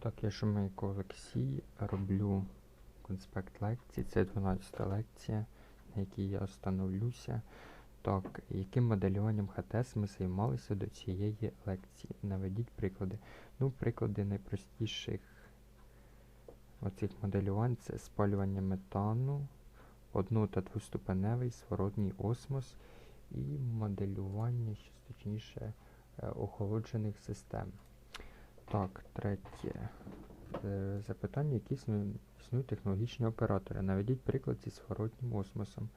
Так, я Шумейко Олексій, роблю конспект лекції. Це 12 лекція, на якій я остановлюся. Так, яким моделюванням ХТС ми займалися до цієї лекції? Наведіть приклади. Ну, приклади найпростіших оцих моделювань це спалювання метану, одно- та двоступеневий зворотній осмос і моделювання, що точніше, е, охолоджених систем. Так, третє. Е, Запитання, які існують, технологічні оператори. Наведіть приклад зі зворотнім осмосом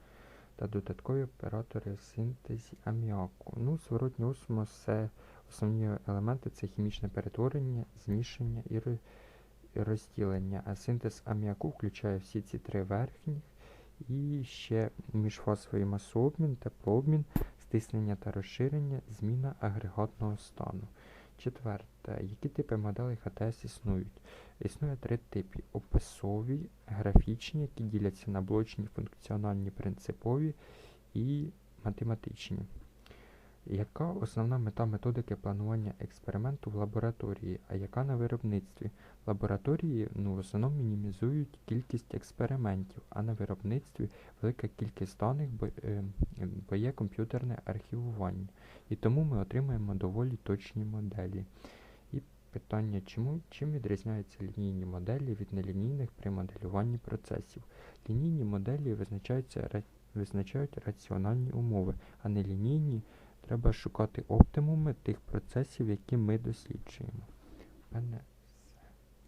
та додаткові оператори синтезі аміаку. Ну, зворотній осмос це основні елементи це хімічне перетворення, змішання і розділення. А синтез аміаку включає всі ці три верхніх і ще міжфазовий масообмін, теплообмін, стиснення та розширення, зміна агрегатного стану. Четверте. Які типи моделей ХТС існують? Існує три типи: описові, графічні, які діляться на блочні, функціональні, принципові і математичні. Яка основна мета методики планування експерименту в лабораторії, а яка на виробництві? В лабораторії ну, в основному мінімізують кількість експериментів, а на виробництві велика кількість даних, бо, е, бо є комп'ютерне архівування. І тому ми отримаємо доволі точні моделі. І питання, чому, чим відрізняються лінійні моделі від нелінійних при моделюванні процесів? Лінійні моделі визначаються, визначають раціональні умови, а нелінійні треба шукати оптимуми тих процесів, які ми досліджуємо.